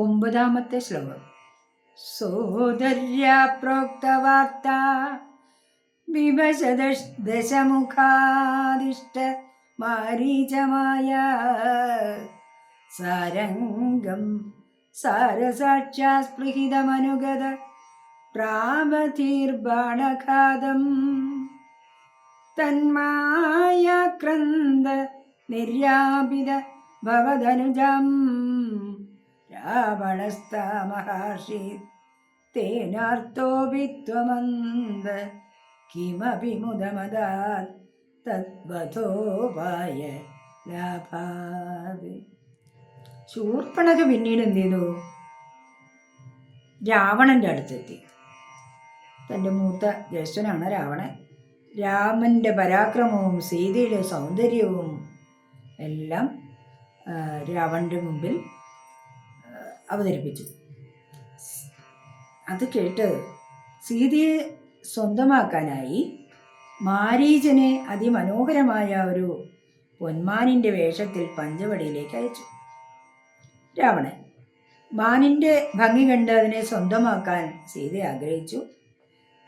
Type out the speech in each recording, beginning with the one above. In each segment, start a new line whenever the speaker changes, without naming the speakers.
ഒമ്പതാമത്തെ ശ്ലോകം സോദര്യ പ്രോക്തവാർത്ത വിവശദ ദശമുഖാദിഷ്ട മാരീചമായ സാരംഗം സാരസാക്ഷാസ്പൃഹിതമനുഗത പ്രാമതീർബാണഘാതം തന്മായാക്രന്ദ നിർയാപിത ഭവധനുജം രാവണസ്താമഹർഷി തേനാർത്തോപി ത്വമന്ദ കിമപി മുദമദാത് തദ്വധോപായ ലാഭാത്. ശൂർപ്പണക പിന്നീട് എന്ത് ചെയ്തു? രാവണന്റെ അടുത്തെത്തി. തന്റെ മൂത്ത ജ്യേഷ്ഠനാണ് രാവണൻ. രാമന്റെ പരാക്രമവും സീതയുടെ സൗന്ദര്യവും എല്ലാം രാവണന്റെ മുമ്പിൽ അവതരിപ്പിച്ചു. അത് കേട്ട് സീതയെ സ്വന്തമാക്കാനായി മാരീചനെ അതിമനോഹരമായ ഒരു പൊന്മാനിന്റെ വേഷത്തിൽ പഞ്ചവടിയിലേക്ക് അയച്ചു. രാവണൻ മാനിന്റെ ഭംഗി കണ്ട് അതിനെ സ്വന്തമാക്കാൻ സീത ആഗ്രഹിച്ചു.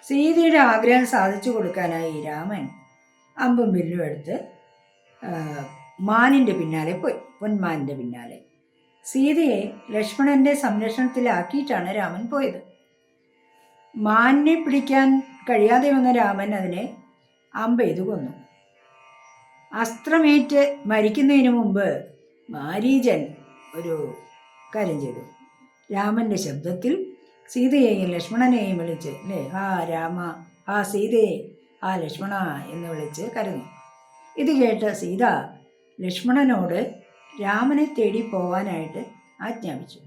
സീതയുടെ ആഗ്രഹം സാധിച്ചു കൊടുക്കാനായി രാമൻ അമ്പും വില്ലും എടുത്ത് ആ, മാനിന്റെ പിന്നാലെ പോയി പൊന്മാനിന്റെ പിന്നാലെ. സീതയെ ലക്ഷ്മണന്റെ സംരക്ഷണത്തിലാക്കിയിട്ടാണ് രാമൻ പോയത്. മാനിനെ പിടിക്കാൻ കഴിയാതെ വന്ന രാമൻ അതിനെ അമ്പെയ്തു കൊന്നു. അസ്ത്രമേറ്റ് മരിക്കുന്നതിന് മുമ്പ് മാരീജൻ ഒരു കാര്യം ചെയ്തു. രാമന്റെ ശബ്ദത്തിൽ സീതയെയും ലക്ഷ്മണനെയും വിളിച്ച് അല്ലേ ആ രാമ ആ സീതയെ ആ ലക്ഷ്മണ എന്ന് വിളിച്ച് കരഞ്ഞു. ഇത് കേട്ട സീത ലക്ഷ്മണനോട് രാമനെ തേടി പോവാനായിട്ട് ആജ്ഞാപിച്ചു.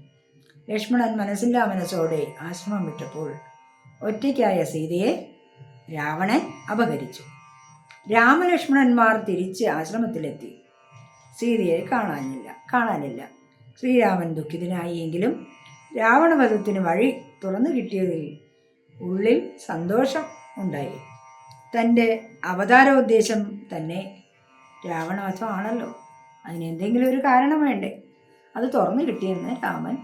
ലക്ഷ്മണൻ മനസ്സില്ലാ മനസ്സോടെ ആശ്രമം വിട്ടപ്പോൾ ഒറ്റയ്ക്കായ സീതയെ രാവണൻ അപഹരിച്ചു. രാമലക്ഷ്മണന്മാർ തിരിച്ച് ആശ്രമത്തിലെത്തി. സീതയെ കാണാനില്ല കാണാനില്ല. ശ്രീരാമൻ ദുഃഖിതനായി എങ്കിലും രാവണവധത്തിന് വഴി തുറന്നു കിട്ടിയതിൽ ഉള്ളിൽ സന്തോഷം ഉണ്ടായി. തന്റെ അവതാരോദ്ദേശം തന്നെ രാവണവധമാണല്ലോ. അതിന് എന്തെങ്കിലും ഒരു കാരണം വേണ്ടേ? അത് തുറന്നു കിട്ടിയെന്ന് രാമൻ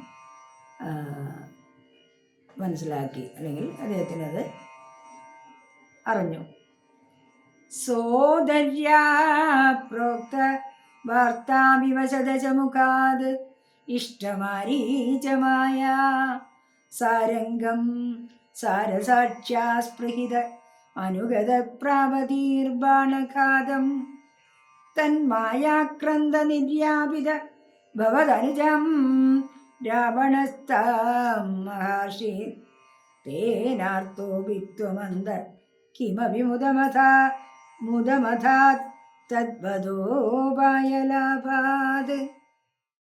മനസ്സിലാക്കി. അല്ലെങ്കിൽ അദ്ദേഹത്തിനത് അറിഞ്ഞു. സോദര്യാ പ്രോക്ത ഇഷ്ടമാരീചമായ സാരംഗം സാരസാക്ഷ്യാസ്പൃഹിത അനുഗത പ്രാവതീർബാണഘാതം തന്മായാക്രന്ദ നിർയാപിത ഭവതനുജം രാവണസ്താം മഹർഷി. തേനാർത്തോ വിത്വമന്ത കിമപി മുദമഥ മുദമഥാ തദ്വദോപായ ലാഭാത്